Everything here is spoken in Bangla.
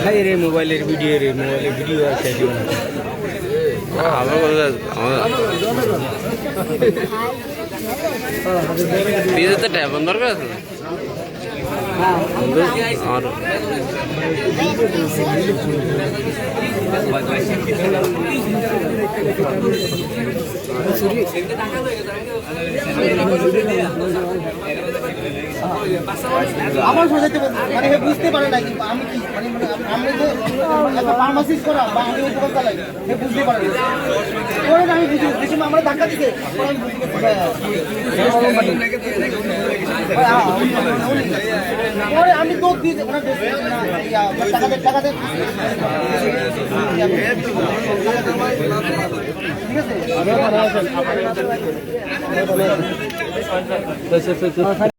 ভাই রে মোবাইলের ভিডিও রে মোবাইলের ভিডিও আছে আমার কথা আমার পিজাতে ট্যাব আছে আমার আমার সোসাইটি মানে বুঝতে পারে না কিন্তু আমি কি মানে মানে আমি যে একটা ফার্মাসিস্ট করা, বা আমি উপকার চালাই হে বুঝতে পারে না। আমি বুঝি বুঝি আমরা ধাক্কা দিতে আমি বুঝি হ্যাঁ, হ্যাঁ, পরে আমি তো দিয়ে ওনার না, টাকা দে টাকা দে ঠিক আছে?